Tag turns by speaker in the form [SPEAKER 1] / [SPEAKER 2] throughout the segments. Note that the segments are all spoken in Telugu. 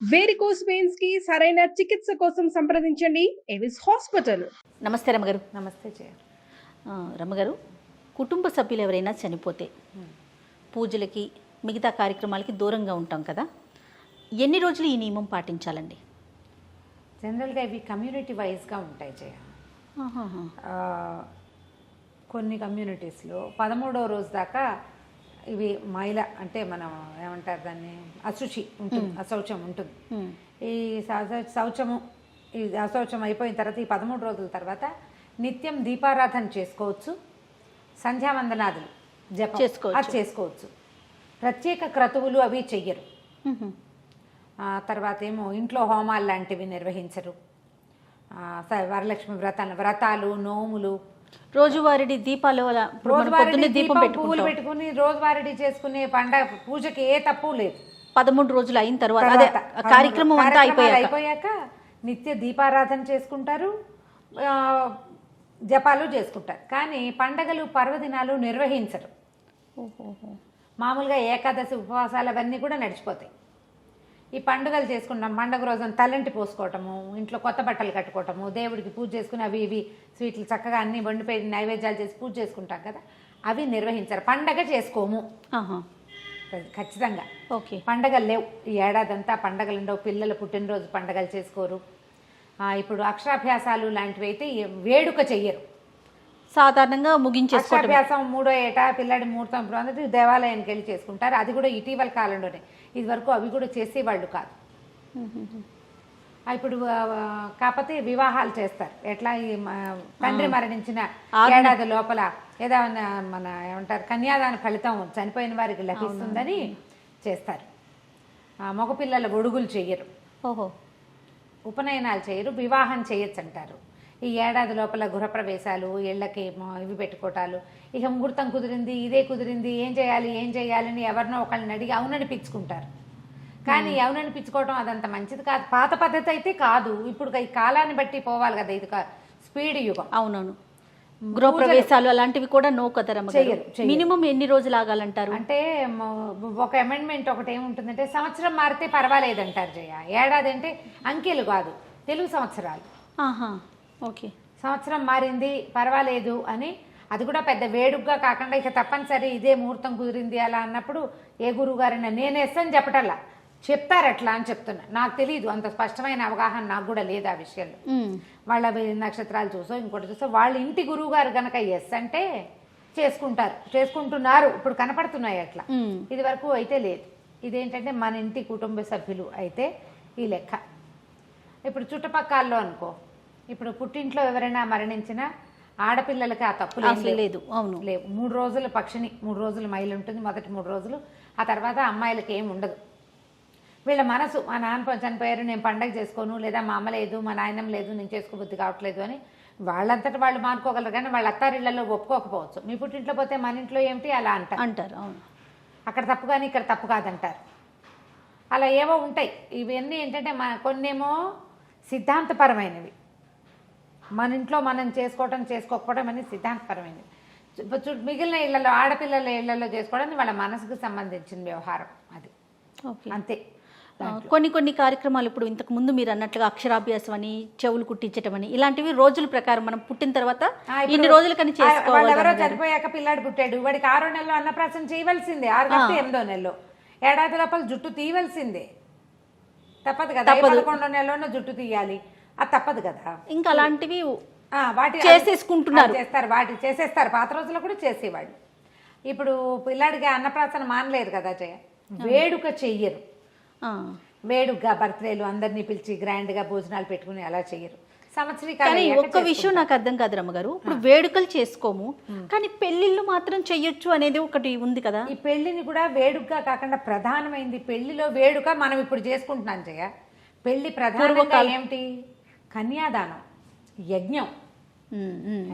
[SPEAKER 1] వేరికోస్ వెయిన్స్కి సరైన చికిత్స కోసం సంప్రదించండి. ఎవిస్ హాస్పిటల్
[SPEAKER 2] నమస్తే రమ్మగారు
[SPEAKER 3] నమస్తే జయ.
[SPEAKER 2] రమ్మగారు కుటుంబ సభ్యులు ఎవరైనా చనిపోతే పూజలకి మిగతా కార్యక్రమాలకి దూరంగా ఉంటాం కదా. ఎన్ని రోజులు ఈ నియమం పాటించాలండి?
[SPEAKER 3] జనరల్గా ఇవి కమ్యూనిటీ వైజ్గా ఉంటాయి జయ. కొన్ని కమ్యూనిటీస్లో పదమూడవ రోజు దాకా ఇవి మైల అంటే మనం ఏమంటారు దాన్ని? అశుచి ఉంటుంది అశౌచం ఉంటుంది. ఈ శౌచ- శౌచము ఈ అశౌచం అయిపోయిన తర్వాత ఈ పదమూడు రోజుల తర్వాత నిత్యం దీపారాధన చేసుకోవచ్చు సంధ్యావందనాదులు జపం
[SPEAKER 2] చేసుకోవచ్చు.
[SPEAKER 3] అది చేసుకోవచ్చు. ప్రత్యేక క్రతువులు అవి చెయ్యరు. తర్వాత ఏమో ఇంట్లో హోమాలు లాంటివి నిర్వహించరు. వరలక్ష్మి వ్రతాలు వ్రతాలు నోములు
[SPEAKER 2] రోజువారీ దీపాలు
[SPEAKER 3] రోజువారీ
[SPEAKER 2] దీపం
[SPEAKER 3] పువ్వులు పెట్టుకుని రోజువారీ చేసుకునే పండగ పూజకి ఏ తప్పు లేదు.
[SPEAKER 2] పదమూడు రోజులు అయిన తర్వాత అదే కార్యక్రమం అంతా అయిపోయాక.
[SPEAKER 3] నిత్య దీపారాధన చేసుకుంటారు జపాలు చేసుకుంటారు. కానీ పండగలు పర్వదినాలు నిర్వహించరు. మామూలుగా ఏకాదశి ఉపవాసాలు అవన్నీ కూడా నడిచిపోతాయి. ఈ పండుగలు చేసుకుంటాం పండుగ రోజున తలంటి పోసుకోవటము ఇంట్లో కొత్త బట్టలు కట్టుకోవటము దేవుడికి పూజ చేసుకుని అవి ఇవి స్వీట్లు చక్కగా అన్ని వండిపోయి నైవేద్యాలు చేసి పూజ చేసుకుంటాం కదా అవి నిర్వహించరు. పండగ చేసుకోము. ఖచ్చితంగా.
[SPEAKER 2] ఓకే.
[SPEAKER 3] పండగలు లేవు. ఈ ఏడాదంతా పండగలు ఉండవు. పిల్లల పుట్టినరోజు పండగలు చేసుకోరు. ఇప్పుడు అక్షరాభ్యాసాలు లాంటివి అయితే వేడుక చెయ్యరు.
[SPEAKER 2] సాధారణంగా ముగించేసుకోవటం
[SPEAKER 3] మూడో ఏటా పిల్లాడి ముహూర్తం అనేది దేవాలయానికి వెళ్ళి చేసుకుంటారు. అది కూడా ఇటీవల కాలంలోనే. ఇది వరకు అవి కూడా చేసేవాళ్ళు కాదు. ఇప్పుడు కాకపోతే వివాహాలు చేస్తారు. ఎట్లా ఈ తండ్రి మరణించిన ఏడాది లోపల ఏదైనా మన ఏమంటారు కన్యాదాన ఫలితం చనిపోయిన వారికి లభిస్తుందని చేస్తారు. మగపిల్లల గొడుగులు చెయ్యరు.
[SPEAKER 2] ఓహో.
[SPEAKER 3] ఉపనయనాలు చేయరు వివాహం చేయొచ్చు అంటారు ఈ ఏడాది లోపల గృహప్రవేశాలు ఇళ్ళకి ఇవి పెట్టుకోవటాలు ఇక ముహూర్తం కుదిరింది ఇదే కుదిరింది ఏం చేయాలి ఏం చేయాలని ఎవరినో ఒకళ్ళని అడిగి అవుననిపించుకుంటారు. కానీ అవుననిపించుకోవడం అదంత మంచిది కాదు. పాత పద్ధతి అయితే కాదు. ఇప్పుడు ఈ కాలాన్ని బట్టి పోవాలి కదా ఇది స్పీడ్ యుగం.
[SPEAKER 2] అవునవును. గృహప్రవేశాలు అలాంటివి కూడా నో కదా రమ్మగారు
[SPEAKER 3] చెయ్యరు, చెయ్యరు.
[SPEAKER 2] మినిమం ఎన్ని రోజులు ఆగాలంటారు?
[SPEAKER 3] అంటే ఒక అమెండ్మెంట్ ఒకటి ఏముంటుందంటే సంవత్సరం మారితే పర్వాలేదు అంటారు జయ. ఏడాది అంటే అంకెలు కాదు తెలుగు సంవత్సరాలు.
[SPEAKER 2] ఆహా. ఓకే.
[SPEAKER 3] సంవత్సరం మారింది పర్వాలేదు అని. అది కూడా పెద్ద వేడుగ్గా కాకుండా ఇక తప్పనిసరి ఇదే ముహూర్తం కుదిరింది అలా అన్నప్పుడు ఏ గురువు గారైనా నేను ఎస్ అని చెప్పటల్లా చెప్తారు అట్లా అని చెప్తున్నా. నాకు తెలియదు అంత స్పష్టమైన అవగాహన నాకు కూడా లేదు ఆ విషయంలో. వాళ్ళ నక్షత్రాలు చూసో ఇంకోటి చూసో వాళ్ళ ఇంటి గురువు గారు గనక ఎస్ అంటే చేసుకుంటారు. చేసుకుంటున్నారు. ఇప్పుడు కనపడుతున్నాయి అట్లా. ఇది వరకు అయితే లేదు. ఇదేంటంటే మన ఇంటి కుటుంబ సభ్యులు అయితే ఈ లెక్క. ఇప్పుడు చుట్టుపక్కల్లో అనుకో ఇప్పుడు పుట్టింట్లో ఎవరైనా మరణించినా ఆడపిల్లలకి ఆ లేవు.
[SPEAKER 2] లేదు. అవును.
[SPEAKER 3] లేవు. మూడు రోజులు పక్షిని మూడు రోజులు మైలు ఉంటుంది. మొదటి మూడు రోజులు. ఆ తర్వాత అమ్మాయిలకి ఏం ఉండదు. వీళ్ళ మనసు మా నాన్న చనిపోయారు నేను పండగ చేసుకోను లేదా మా అమ్మ లేదు మా నాయనం లేదు నేను చేసుకోబుద్ధి కావట్లేదు అని వాళ్ళంతటి వాళ్ళు మానుకోగలరు. కానీ వాళ్ళ అత్తారిళ్ళలో ఒప్పుకోకపోవచ్చు. మీ పుట్టింట్లో పోతే మన ఇంట్లో ఏమిటి? అలా అంటారు.
[SPEAKER 2] అంటారు అవును.
[SPEAKER 3] అక్కడ తప్పు కానీ ఇక్కడ తప్పు కాదంటారు. అలా ఏవో ఉంటాయి. ఇవన్నీ ఏంటంటే మన కొన్నేమో సిద్ధాంతపరమైనవి. మన ఇంట్లో మనం చేసుకోవటం చేసుకోకపోవడం అనేది చు- మిగిలిన ఇళ్ళలో ఆడపిల్లల ఇళ్ళలో చేసుకోవడం వాళ్ళ మనసుకు సంబంధించిన వ్యవహారం అది.
[SPEAKER 2] ఓకే.
[SPEAKER 3] అంతే.
[SPEAKER 2] కొన్ని కొన్ని కార్యక్రమాలు ఇప్పుడు ఇంతకు ముందు మీరు అన్నట్లుగా అక్షరాభ్యాసం అని చెవులు కుట్టించటం అని ఇలాంటివి రోజుల ప్రకారం మనం పుట్టిన తర్వాత ఇన్ని చేసుకోవాలి
[SPEAKER 3] ఎవరో. చనిపోయాక పిల్లాడు పుట్టాడు. వాడికి ఆరో నెలలో అన్నప్రాసం చేయవలసిందే. ఆరు కాకపోతే ఎనిమిదో నెలలో. ఏడాది లోపల జుట్టు తీయవలసిందే. తప్పదు కదా? పదకొండో నెలలోనే జుట్టు తీయాలి. అది తప్పదు కదా.
[SPEAKER 2] ఇంకా అలాంటివి
[SPEAKER 3] వాటి
[SPEAKER 2] చేసేసుకుంటున్నారు.
[SPEAKER 3] చేస్తారు వాటి చేసేస్తారు. పాత రోజుల్లో కూడా చేసేవాళ్ళు. ఇప్పుడు పిల్లాడికి అన్నప్రాసన మానలేరు కదా జయ వేడుక చెయ్యరు. వేడుకగా బర్త్డేలు అందరినీ పిలిచి గ్రాండ్గా భోజనాలు పెట్టుకుని అలా చెయ్యరు.
[SPEAKER 2] కానీ
[SPEAKER 3] అయ్యాక
[SPEAKER 2] ఒక్క విషయం నాకు అర్థం కాదు రమ్మగారు. ఇప్పుడు వేడుకలు చేసుకోము. కానీ పెళ్ళిళ్ళు మాత్రం చెయ్యొచ్చు అనేది ఒకటి ఉంది కదా.
[SPEAKER 3] ఈ పెళ్ళిని కూడా వేడుకగా కాకుండా ప్రధానమైంది పెళ్ళిలో వేడుక మనం ఇప్పుడు చేసుకుంటున్నాం జయ. పెళ్ళి ప్రధానంగా ఏమిటి? కన్యాదానం యజ్ఞం.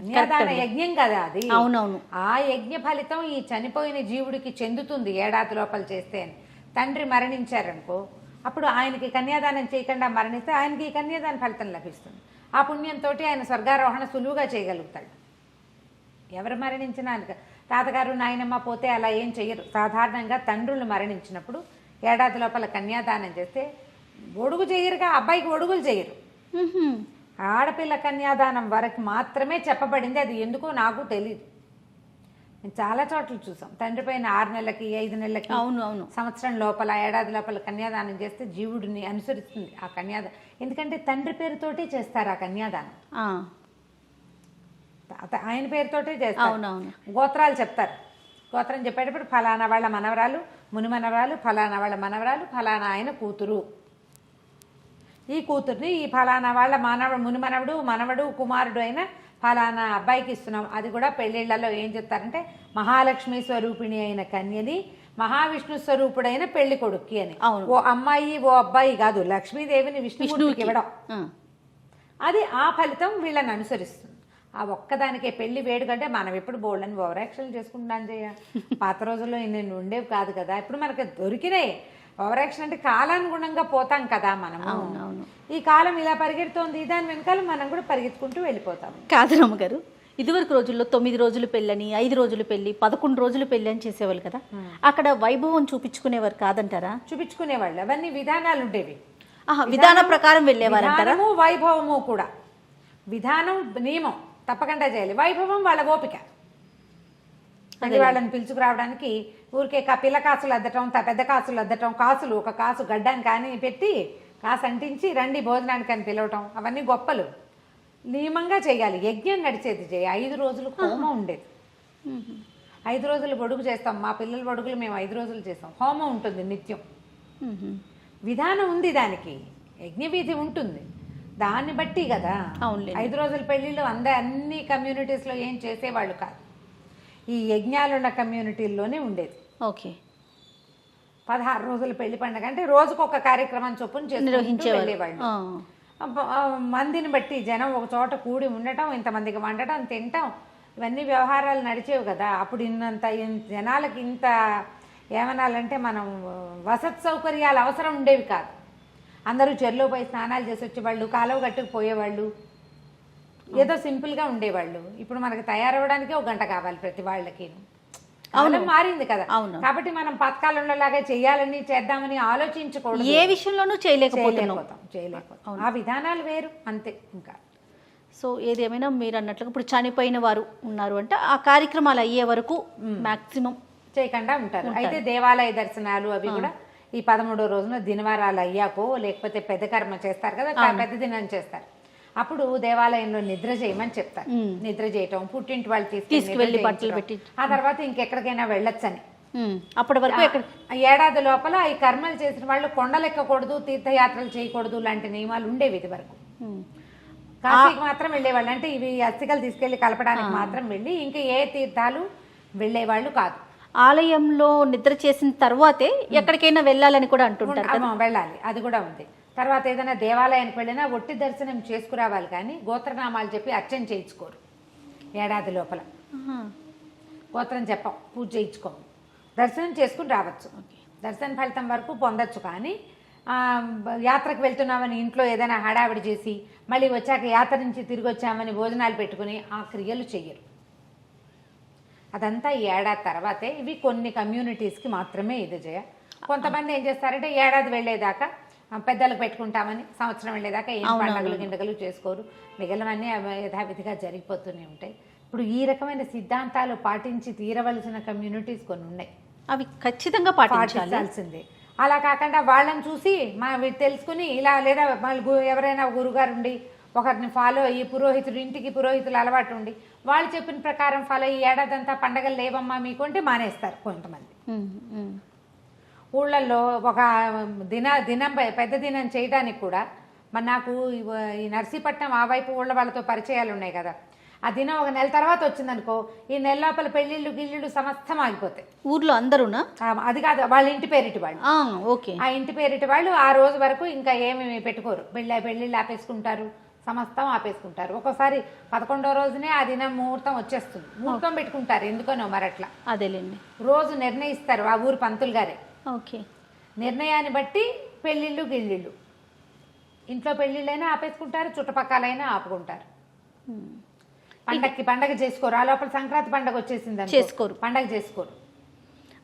[SPEAKER 3] కన్యాదాన యజ్ఞం కదా అది.
[SPEAKER 2] అవునవును.
[SPEAKER 3] ఆ యజ్ఞ ఫలితం ఈ చనిపోయిన జీవుడికి చెందుతుంది ఏడాది లోపల చేస్తే అని. తండ్రి మరణించారనుకో అప్పుడు ఆయనకి కన్యాదానం చేయకుండా మరణిస్తే ఆయనకి ఈ కన్యాదాన ఫలితం లభిస్తుంది. ఆ పుణ్యంతో ఆయన స్వర్గారోహణ సులువుగా చేయగలుగుతాడు. ఎవరు మరణించినా తాతగారు నాయనమ్మ పోతే అలా ఏం చెయ్యరు. సాధారణంగా తండ్రులు మరణించినప్పుడు ఏడాది లోపల కన్యాదానం చేస్తే ఒడుగు చేయరుగా అబ్బాయికి ఒడుగులు చేయరు. ఆడపిల్ల కన్యాదానం వరకు మాత్రమే చెప్పబడింది. అది ఎందుకో నాకు తెలియదు నేను చాలా చోట్ల చూసాం తండ్రి పైన ఆరు నెలలకి ఐదు నెలలకి
[SPEAKER 2] అవును అవును.
[SPEAKER 3] సంవత్సరం లోపల ఏడాది లోపల కన్యాదానం చేస్తే జీవుడిని అనుసరిస్తుంది ఆ కన్యాదానం ఎందుకంటే తండ్రి పేరుతోటే చేస్తారు ఆ కన్యాదానం. ఆయన పేరుతోటే చేస్తారు.
[SPEAKER 2] అవునవును.
[SPEAKER 3] గోత్రాలు చెప్తారు. గోత్రం చెప్పేటప్పుడు ఫలానా వాళ్ళ మనవరాలు ముని మనవరాలు ఫలానా వాళ్ళ మనవరాలు ఫలానా ఆయన కూతురు. ఈ కూతుర్ని ఈ ఫలానా వాళ్ళ మానవ ముని మనవడు మనవడు కుమారుడు అయిన ఫలానా అబ్బాయికి ఇస్తున్నాం. అది కూడా పెళ్ళిళ్ళలో ఏం చెప్తారంటే మహాలక్ష్మి స్వరూపిణి అయిన కన్యని మహావిష్ణు స్వరూపుడైన పెళ్ళి కొడుక్కి అని.
[SPEAKER 2] అవును.
[SPEAKER 3] ఓ అమ్మాయి ఓ అబ్బాయి కాదు లక్ష్మీదేవిని
[SPEAKER 2] విష్ణువుకి.
[SPEAKER 3] ఇవ్వడం. అది ఆ ఫలితం వీళ్ళని అనుసరిస్తుంది. ఆ ఒక్కదానికే పెళ్ళి వేడుకంటే మనం ఎప్పుడు బోల్డని ఓవరాక్షన్లు చేసుకుంటాం చేయ పాత రోజుల్లో ఇన్ని ఉండేవి కాదు కదా. ఇప్పుడు మనకు దొరికినాయి. ఓవరాక్షన్ అంటే కాలానుగుణంగా పోతాం కదా మనము.
[SPEAKER 2] అవునవును.
[SPEAKER 3] ఈ కాలం ఇలా పరిగెడుతోంది దాని వెనకాల మనం కూడా పరిగెత్తుకుంటూ వెళ్ళిపోతాం
[SPEAKER 2] కాదు రమ్మగారు ఇదివరకు రోజుల్లో తొమ్మిది రోజులు పెళ్ళని ఐదు రోజులు పెళ్ళి పదకొండు రోజులు పెళ్ళి అని చేసేవాళ్ళు కదా. అక్కడ వైభవం చూపించుకునేవారు కాదంటారా?
[SPEAKER 3] చూపించుకునేవాళ్ళు. అవన్నీ విధానాలు ఉండేవి.
[SPEAKER 2] ఆహా, విధాన ప్రకారం
[SPEAKER 3] విధానము వైభవము కూడా. విధానం నియమం తప్పకుండా చేయాలి. వైభవం వాళ్ళ ఓపిక. అది వాళ్ళని పిలుచుకురావడానికి ఊరికే కా- పిల్ల కాసులు అద్దటం త- పెద్ద కాసులు అద్దటం కాసులు ఒక కాసు గడ్డానికి కానీ పెట్టి కాసు అంటించి రండి భోజనానికి అని పిలవటం అవన్నీ గొప్పలు. నియమంగా చేయాలి. యజ్ఞం నడిచేది చేయ. ఐదు రోజులు హోమం ఉండేది. ఐదు రోజులు బొడుగు చేస్తాం. మా పిల్లల బొడుగులు మేము ఐదు రోజులు చేస్తాం. హోమం ఉంటుంది నిత్యం. విధానం ఉంది దానికి. యజ్ఞవిధి ఉంటుంది. దాన్ని బట్టి కదా. ఐదు రోజుల పెళ్ళిళ్ళు అంద అన్ని కమ్యూనిటీస్లో ఏం చేసేవాళ్ళు కాదు. ఈ యజ్ఞాలున్న కమ్యూనిటీల్లోనే ఉండేది.
[SPEAKER 2] ఓకే.
[SPEAKER 3] పదహారు రోజుల పెళ్ళి పండగ అంటే రోజుకు ఒక కార్యక్రమం చొప్పున
[SPEAKER 2] ఆ,
[SPEAKER 3] మందిని బట్టి జనం ఒక చోట కూడి ఉండటం ఇంతమందికి వండటం తినటం ఇవన్నీ వ్యవహారాలు నడిచేవి కదా. అప్పుడు ఇన్నంత ఇన్- జనాలకి ఇంత ఏమనాలంటే మనం వసత్ సౌకర్యాలు అవసరం ఉండేవి కాదు. అందరూ చెరులో పోయి స్నానాలు చేసి వచ్చేవాళ్ళు కాలువ గట్టుకు పోయేవాళ్ళు. ఏదో సింపుల్గా ఉండేవాళ్ళు. ఇప్పుడు మనకి తయారవడానికే ఒక గంట కావాలి ప్రతి వాళ్ళకి. కాలం మారింది కదా.
[SPEAKER 2] అవును.
[SPEAKER 3] కాబట్టి మనం పథకాలలో లాగా చేయాలని చేద్దామని ఆలోచించకూడదు.
[SPEAKER 2] ఏ విషయంలోనూ
[SPEAKER 3] చేయలేకపోతాం. చేయలేకపోతాం. ఆ విధానాలు వేరు. అంతే ఇంకా.
[SPEAKER 2] సో ఏదేమైనా మీరు అన్నట్లుగా ఇప్పుడు చనిపోయిన వారు ఉన్నారు అంటే ఆ కార్యక్రమాలు అయ్యే వరకు మాక్సిమం
[SPEAKER 3] చేయకుండా ఉంటారు. అయితే దేవాలయ దర్శనాలు అవి కూడా ఈ పదమూడో రోజున దినవారాలు అయ్యాకో లేకపోతే పెద్ద కర్మ చేస్తారు కదా పెద్ద దినం చేస్తారు. అప్పుడు దేవాలయంలో నిద్ర చేయమని చెప్తారు. నిద్ర చేయటం పుట్టింటి వాళ్ళు తీసుకెళ్ళి
[SPEAKER 2] బట్టలు
[SPEAKER 3] చేయించడం. ఆ తర్వాత ఇంకెక్కడికైనా వెళ్ళొచ్చని.
[SPEAKER 2] అప్పటి వరకు
[SPEAKER 3] ఏడాది లోపల ఈ కర్మలు చేసిన వాళ్ళు కొండలెక్కకూడదు తీర్థయాత్రలు చేయకూడదు లాంటి నియమాలు ఉండేవి ఇది వరకు. కాశీకి మాత్రం వెళ్ళేవాళ్ళు. అంటే ఇవి అస్థికలు తీసుకెళ్ళి కలపడానికి మాత్రం వెళ్ళి ఇంకా ఏ తీర్థాలు వెళ్ళేవాళ్ళు కాదు.
[SPEAKER 2] ఆలయంలో నిద్ర చేసిన తర్వాతే ఎక్కడికైనా వెళ్ళాలని కూడా అంటుంటారు
[SPEAKER 3] వెళ్ళాలి. అది కూడా ఉంది. తర్వాత ఏదైనా దేవాలయానికి వెళ్ళినా ఒట్టి దర్శనం చేసుకురావాలి కానీ గోత్రనామాలు చెప్పి అర్చన చేయించుకోరు ఏడాది లోపల. గోత్రం చెప్పం పూజ చేయించుకోము. దర్శనం చేసుకుని రావచ్చు. దర్శన ఫలితం వరకు పొందొచ్చు కానీ యాత్రకు వెళ్తున్నామని ఇంట్లో ఏదైనా హడావిడి చేసి మళ్ళీ వచ్చాక యాత్ర నుంచి తిరిగి వచ్చామని భోజనాలు పెట్టుకుని ఆ క్రియలు చెయ్యరు. అదంతా ఏడాది తర్వాతే ఇవి కొన్ని కమ్యూనిటీస్కి మాత్రమే ఇది చేయ కొంతమంది ఏం చేస్తారంటే ఏడాది వెళ్ళేదాకా పెద్దలకు పెట్టుకుంటామని సంవత్సరం వెళ్ళేదాకా ఏం పండుగలు గిండగలు చేసుకోరు. మిగిలినవన్నీ యథావిధిగా జరిగిపోతూనే ఉంటాయి. ఇప్పుడు ఈ రకమైన సిద్ధాంతాలు పాటించి తీరవలసిన కమ్యూనిటీస్ కొన్ని ఉన్నాయి.
[SPEAKER 2] అవి ఖచ్చితంగా పాటించాలి.
[SPEAKER 3] పాటించాల్సిందే. అలా కాకుండా వాళ్ళని చూసి మా తెలుసుకుని ఇలా లేదా వాళ్ళు ఎవరైనా గురుగారు ఉండి ఒకరిని ఫాలో అయ్యి పురోహితుడు ఇంటికి పురోహితులు అలవాటు ఉండి వాళ్ళు చెప్పిన ప్రకారం ఫాలో అయ్యి ఏడాదంతా పండగలు లేవమ్మా మీకు అంటే మానేస్తారు కొంతమంది. ఊళ్ళల్లో ఒక దిన దినం పెద్ద దినం చేయడానికి కూడా మరి నాకు ఈ నర్సీపట్నం ఆ వైపు ఊళ్ళ వాళ్ళతో పరిచయాలు ఉన్నాయి కదా. ఆ దినం ఒక నెల తర్వాత వచ్చిందనుకో ఈ నెల లోపల పెళ్ళిళ్ళు గిళ్ళిళ్ళు సమస్తం ఆగిపోతాయి.
[SPEAKER 2] ఊర్లో అందరూనా?
[SPEAKER 3] అది కాదు వాళ్ళ ఇంటి పేరిటి వాళ్ళు.
[SPEAKER 2] ఆ, ఓకే.
[SPEAKER 3] ఆ ఇంటి పేరిటి వాళ్ళు ఆ రోజు వరకు ఇంకా ఏమేమి పెట్టుకోరు. పెళ్ళి పెళ్ళిళ్ళు ఆపేసుకుంటారు సమస్తం ఆపేసుకుంటారు. ఒక్కోసారి పదకొండో రోజునే ఆ దినం ముహూర్తం వచ్చేస్తుంది. ముహూర్తం పెట్టుకుంటారు ఎందుకనో మరి అట్లా.
[SPEAKER 2] అదేలేండి.
[SPEAKER 3] రోజు నిర్ణయిస్తారు ఆ ఊరు పంతులు గారే.
[SPEAKER 2] ఓకే.
[SPEAKER 3] నిర్ణయాన్ని బట్టి పెళ్ళిళ్ళు గిళ్ళిళ్ళు. ఇంట్లో పెళ్ళిళ్ళైనా ఆపేసుకుంటారు చుట్టుపక్కలైనా ఆపుకుంటారు. పండక్కి పండగ చేసుకోరు. ఆ లోపల సంక్రాంతి పండగ వచ్చేసింది
[SPEAKER 2] చేసుకోరు.
[SPEAKER 3] పండగ చేసుకోరు.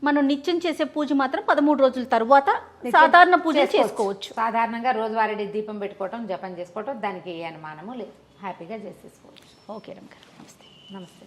[SPEAKER 2] మనం నిత్యం చేసే పూజ మాత్రం పదమూడు రోజుల తర్వాత సాధారణ పూజలు చేసుకోవచ్చు.
[SPEAKER 3] సాధారణంగా రోజువారీ దీపం పెట్టుకోవటం జపం చేసుకోవటం దానికి ఏ అనుమానము లేదు. హ్యాపీగా చేసేసుకోవచ్చు.
[SPEAKER 2] ఓకే రమ్మగారు నమస్తే.
[SPEAKER 3] నమస్తే.